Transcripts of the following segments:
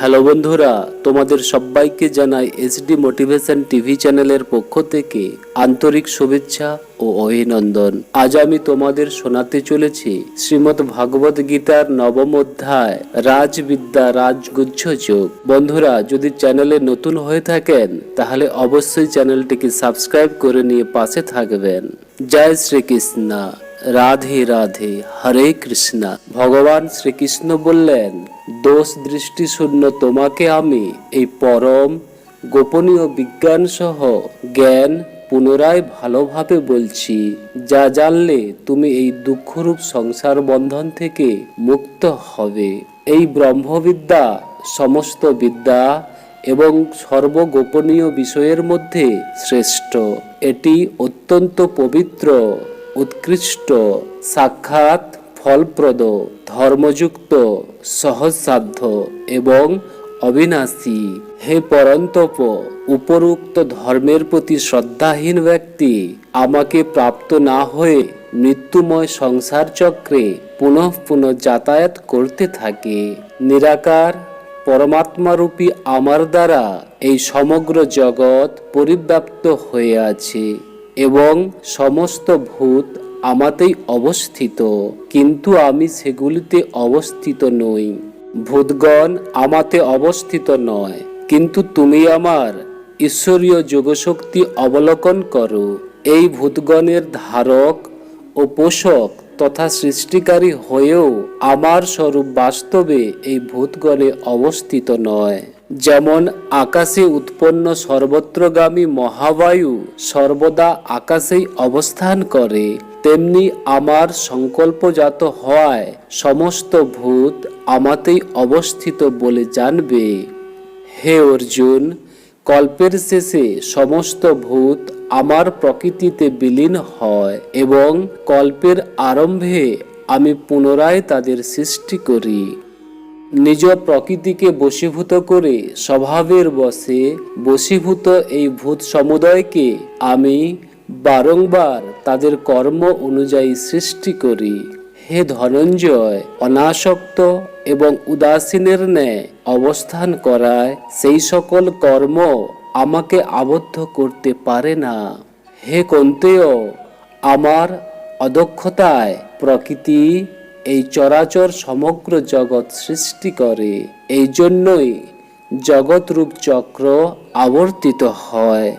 Hello বন্ধুরা, তোমাদের সবাইকে জানাই এসডি মোটিভেশন টিভি চ্যানেলের পক্ষ থেকে আন্তরিক শুভেচ্ছা ও অভিনন্দন। আজ আমি তোমাদের শোনাতে চলেছি শ্রীমদ্ ভাগবত গীতার নবম অধ্যায়, রাজবিদ্যা, রাজগুচ্ছ যোগ। বন্ধুরা, যদি চ্যানেলে নতুন হয়ে থাকেন, তাহলে অবশ্যই চ্যানেলটিকে সাবস্ক্রাইব করে নিয়ে পাশে থাকবেন। জয় শ্রীকৃষ্ণ। রাধে রাধে, হরে কৃষ্ণা। ভগবান শ্রীকৃষ্ণ বললেন দোষ দৃষ্টি শূন্য তোমাকে আমি এই পরম, গোপনীয় বিজ্ঞান সহ জ্ঞান পুনরায় ভালোভাবে বলছি। যা জানলে তুমি এই দুঃখরূপ সংসার বন্ধন থেকে মুক্ত হবে। এই ব্রহ্মবিদ্যা, সমস্ত বিদ্যা এবং সর্বগোপনীয় বিষয়ের মধ্যে শ্রেষ্ঠ। এটি অত্যন্ত পবিত্র, উৎকৃষ্ট, সাক্ষাৎ ফলপ্রদ, ধর্মযুক্ত, সহজসাধ্য এবং অবিনাশী। হে পরন্তপ, উপরুক্ত ধর্মের প্রতি শ্রদ্ধাহীন ব্যক্তি, আমাকে প্রাপ্ত না হয়ে মৃত্যুময় সংসার চক্রে পুনঃ পুনঃ যাতায়াত করতে থাকে। নিরাকার, পরমাত্মারূপী আমার দ্বারা এই সমগ্র জগৎ পরিব্যাপ্ত হয়ে আছে এবং সমস্ত ভূত আমাতেই অবস্থিত, কিন্তু আমি সেগুলিতে অবস্থিত নই। ভূতগণ আমাতে অবস্থিত নয়, কিন্তু তুমি আমার ঈশ্বরীয় যোগশক্তি অবলোকন করো। এই ভূতগণের ধারক ও পোষক তথা সৃষ্টিকারী হয়েও আমার স্বরূপ বাস্তবে এই ভূতগণে অবস্থিত নয়। যেমন আকাশে উৎপন্ন সর্বত্রগামী মহাবায়ু সর্বদা আকাশেই অবস্থান করে তেমনি আমার সংকল্পজাত হওয়ায় সমস্ত ভূত আমাতেই অবস্থিত বলে জানবে। হে অর্জুন, কল্পের শেষে সমস্ত ভূত আমার প্রকৃতিতে বিলীন হয় এবং কল্পের আরম্ভে আমি পুনরায় তাদের সৃষ্টি করি। নিজ প্রকৃতিকে বশীভূত করে স্বভাবের বসে বশীভূত এই ভূত সমুদয়কে আমি বারংবার তাদের কর্ম অনুযায়ী সৃষ্টি করি। হে ধনঞ্জয়, অনাসক্ত এবং উদাসীনের ন্যায় অবস্থান করায় সেই সকল কর্ম আমাকে আবদ্ধ করতে পারে না। হে কন্তেয়, আমার অদক্ষতায় প্রকৃতি এই চরাচর সমগ্র জগৎ সৃষ্টি করে। এই জন্যই জগৎরূপ চক্র আবর্তিত হয়।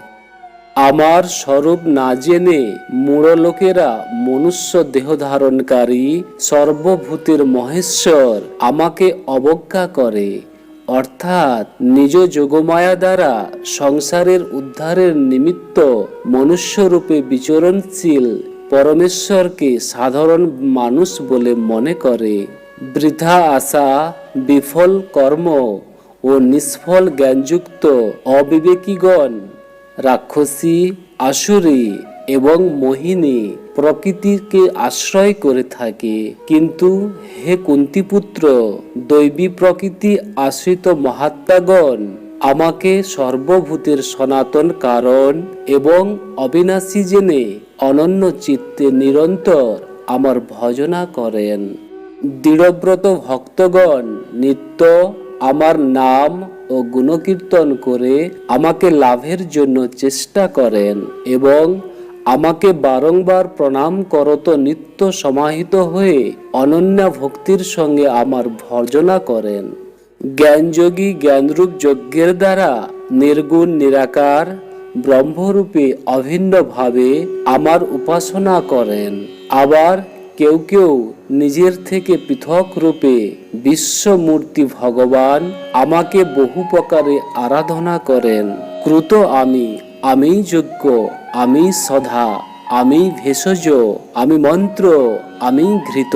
আমার স্বরূপ না জেনে মূঢ়লোকেরা মনুষ্য দেহ ধারণকারী, সর্বভূতের মহেশ্বর আমাকে অবজ্ঞা করে। অর্থাৎ নিজ যোগমায়া দ্বারা সংসারের উদ্ধারের নিমিত্ত মনুষ্যরূপে বিচরণশীল পরমেশ্বরকে সাধারণ মানুষ বলে মনে করে। বৃথা আশা, বিফল কর্ম ও নিষ্ফল জ্ঞানযুক্ত অবিবেকীগণ রাক্ষসী, আসুরী এবং মোহিনী প্রকৃতিকে আশ্রয় করে থাকে। কিন্তু হে কুন্তিপুত্র, দৈবী প্রকৃতি আশ্রিত মহাত্মাগণ, আমাকে সর্বভূতের সনাতন কারণ এবং অবিনাশী জেনে অনন্য চিত্তে নিরন্তর আমার ভজনা করেন। দৃঢ়ব্রত ভক্তগণ, নিত্য আমার নাম ও গুণকীর্তন করে আমাকে লাভের জন্য চেষ্টা করেন এবং আমাকে বারংবার প্রণাম করত নিত্য সমাহিত হয়ে অনন্যা ভক্তির সঙ্গে আমার ভর্জনা করেন। জ্ঞানযোগী, জ্ঞানরূপ যজ্ঞের দ্বারা নির্গুণ, নিরাকার, ব্রহ্মরূপে অভিন্নভাবে আমার উপাসনা করেন। আবার কেউ কেউ নিজের থেকে পৃথক রূপে বিশ্বমূর্তি ভগবান আমাকে বহু প্রকারে আরাধনা করেন। ক্রুত আমি আমি যোগ্য আমি সধা আমি ভেষজ, আমি মন্ত্র আমি ঘৃত,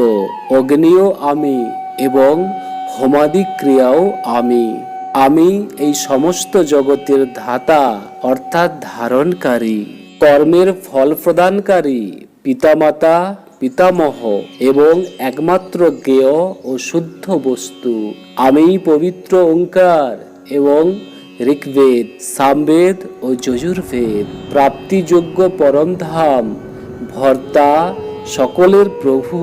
অগ্নিও আমি এবং হোমাদি ক্রিয়াও আমি। আমি এই সমস্ত জগতের ধাতা অর্থাৎ ধারণকারী, কর্মের ফল প্রদানকারী, পিতামাতা পিতামহ এবং একমাত্র জ্ঞেয় ও শুদ্ধ বস্তু। আমি পবিত্র ওঙ্কার এবং ঋগ্বেদ, সামবেদ ও যজুর্বেদ, প্রাপ্তিযোগ্য পরমধাম, ভর্তা, সকলের প্রভু,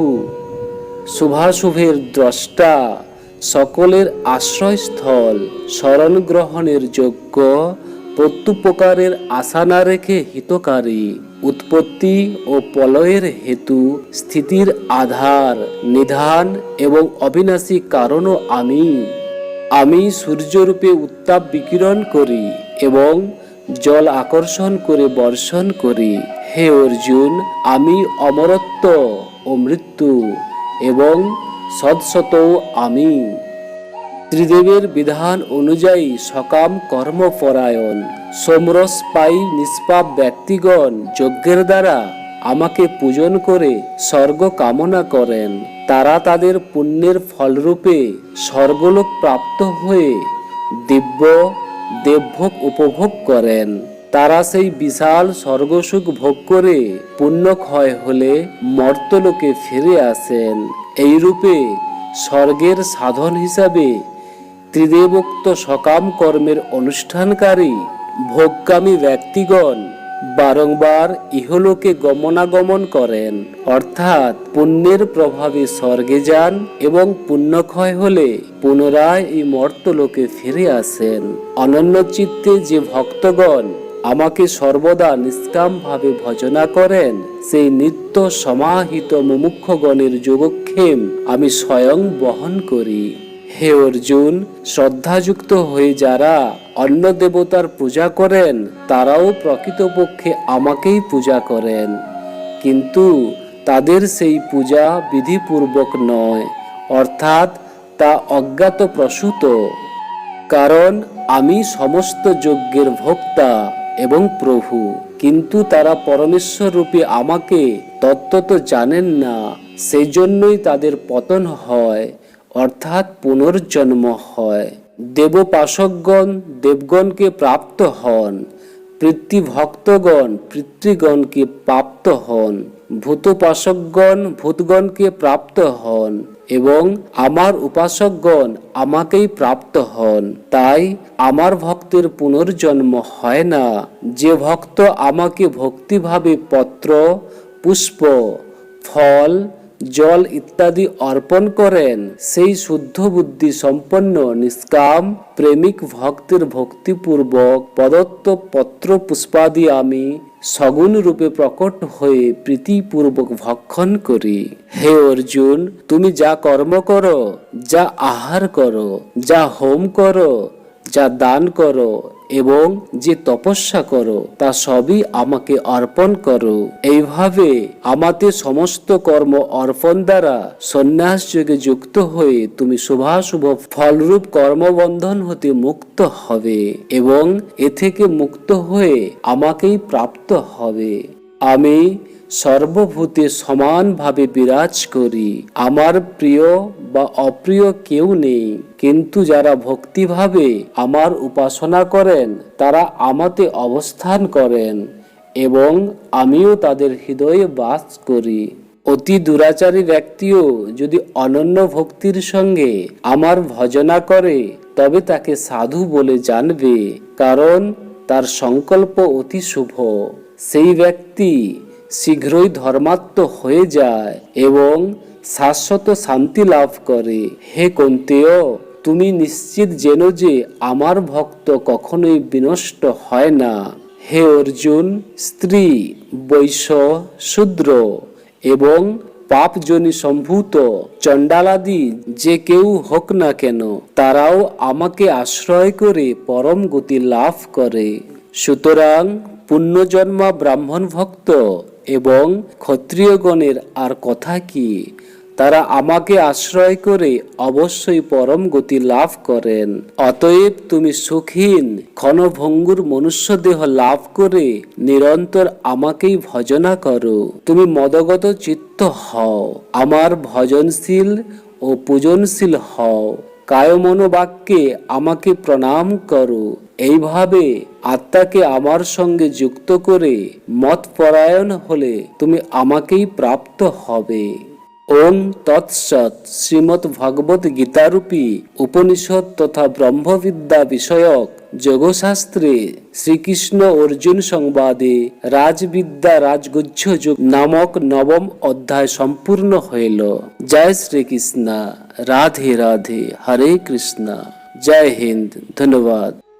শুভাশুভের দ্রষ্টা, সকলের আশ্রয়স্থল শরণ গ্রহণের যোগ্য প্রত্যুপকারের আশা না রেখে হিতকারী, উৎপত্তি ও প্রলয়ের হেতু, স্থিতির আধার, নিধান এবং অবিনাশী কারণও আমি। আমি সূর্যরূপে উত্তাপ বিকিরণ করি এবং জল আকর্ষণ করে বর্ষণ করি। হে অর্জুন, আমি অমরত্ব ও মৃত্যু এবং সৎসতও আমি। ত্রিদেবের বিধান অনুযায়ী সকাম কর্মপরায়ণ। সোমরস পাই নিষ্পাপ ব্যক্তিগণ যজ্ঞের দ্বারা আমাকে পূজন করে স্বর্গ কামনা করেন। তারা তাদের পুণ্যের ফলরূপে স্বর্গলোক প্রাপ্ত হয়ে দিব্য দেবভোগ উপভোগ করেন। তারা সেই বিশাল স্বর্গসুখ ভোগ করে পুণ্য ক্ষয় হলে মর্তলোকে ফিরে আসেন। এই রূপে স্বর্গের সাধন হিসাবে ত্রিদেবোক্ত সকাম কর্মের অনুষ্ঠানকারী ভোগকামী ব্যক্তিগণ বারংবার ইহলোকে গমনাগমন করেন। অর্থাৎ পুণ্যের প্রভাবে স্বর্গে যান এবং পুণ্যক্ষয় হলে পুনরায় এই মর্তলোকে ফিরে আসেন। অনন্য চিত্তে যে ভক্তগণ আমাকে সর্বদা নিষ্কামভাবে ভজনা করেন, সেই নিত্য সমাহিত মুমুক্ষগণের যোগক্ষেম আমি স্বয়ং বহন করি। হে অর্জুন, শ্রদ্ধাযুক্ত হয়ে যারা অন্য দেবতার পূজা করেন, তারাও প্রকৃতপক্ষে আমাকেই পূজা করেন। কিন্তু তাদের সেই পূজা বিধিপূর্বক নয়, অর্থাৎ তা অজ্ঞাত প্রসূত কারণ আমি সমস্ত যজ্ঞের ভোক্তা এবং প্রভু, কিন্তু তারা পরমেশ্বর রূপে আমাকে তত্ত্বত জানেন না সেই জন্যই তাদের পতন হয়। অর্থাৎ পুনর্জন্ম হয়। দেবপাশকগণ, দেবগণকে প্রাপ্ত হন। পিতৃভক্তগণ, পিতৃগণকে প্রাপ্ত হন। ভূতোপাসকগণ ভূতগণকে প্রাপ্ত হন এবং আমার উপাসকগণ আমাকেই প্রাপ্ত হন। তাই আমার ভক্তের পুনর্জন্ম হয় না। যে ভক্ত আমাকে ভক্তিভাবে পত্র, পুষ্প, ফল জল ইত্যাদি অর্পণ করেন, সেই শুদ্ধ বুদ্ধি সম্পন্ন নিষ্কাম প্রেমিক ভক্তের ভক্তিপূর্বক প্রদত্ত পত্র পুষ্পাদি আমি সগুণ রূপে প্রকট হয়ে প্রীতিপূর্বক ভক্ষণ করি। হে অর্জুন, তুমি যা কর্ম করো, যা আহার করো, যা হোম করো যা দান করো এবং যে তপস্যা করো, তা সবই আমাকে অর্পণ করো। এইভাবে আমাতে সমস্ত কর্ম অর্পণ দ্বারা সন্ন্যাস যোগে যুক্ত হয়ে তুমি শুভাশুভ ফলরূপ কর্মবন্ধন হতে মুক্ত হবে এবং এ থেকে মুক্ত হয়ে আমাকেই প্রাপ্ত হবে। আমি সর্বভূতে সমানভাবে বিরাজ করি। আমার প্রিয় বা অপ্রিয় কেউ নেই। কিন্তু যারা ভক্তিভাবে আমার উপাসনা করেন, তারা আমাতে অবস্থান করেন এবং আমিও তাদের হৃদয়ে বাস করি। অতি দুরাচারী ব্যক্তিও যদি অনন্য ভক্তির সঙ্গে আমার ভজনা করে, তবে তাকে সাধু বলে জানবে, কারণ তার সংকল্প অতি শুভ। সেই ব্যক্তি শীঘ্রই ধর্মাত্ম হয়ে যায় এবং শাশ্বত শান্তি লাভ করে। হে কন্তেয়, তুমি নিশ্চিত জেনো যে আমার ভক্ত কখনোই বিনষ্ট হয় না। হে অর্জুন, স্ত্রী, বৈশ্য, শূদ্র এবং পাপজনী সম্ভূত চণ্ডালাদি যে কেউ হোক না কেন, তারাও আমাকে আশ্রয় করে পরম গতি লাভ করে। সুতরাং পুণ্যজন্মা ব্রাহ্মণ ভক্ত এবং ক্ষত্রিয়গণের আর কথা কি? তারা আমাকে আশ্রয় করে অবশ্যই পরম গতি লাভ করেন। অতএব তুমি সুখীন ক্ষণভঙ্গুর মনুষ্য দেহ লাভ করে নিরন্তর আমাকেই ভজনা করো। তুমি মদগত চিত্ত হও, আমার ভজনশীল ও পূজনশীল হও। কায়মনোবাক্যে আমাকে প্রণাম করো। এইভাবে আত্মাকে আমার সঙ্গে যুক্ত করে মত পরায়ণ হলে তুমি আমাকেই প্রাপ্ত হবে। ওম তৎসৎ শ্রীমদ্ ভগবত গীতারূপী উপনিষদ তথা ব্রহ্মবিদ্যা বিষয়ক যোগশাস্ত্রে শ্রীকৃষ্ণ অর্জুন সংবাদে রাজবিদ্যা রাজগুহ্য যোগ নামক নবম অধ্যায় সম্পূর্ণ হইল। জয় শ্রীকৃষ্ণ। রাধে রাধে। হরে কৃষ্ণ। জয় হিন্দ। ধন্যবাদ।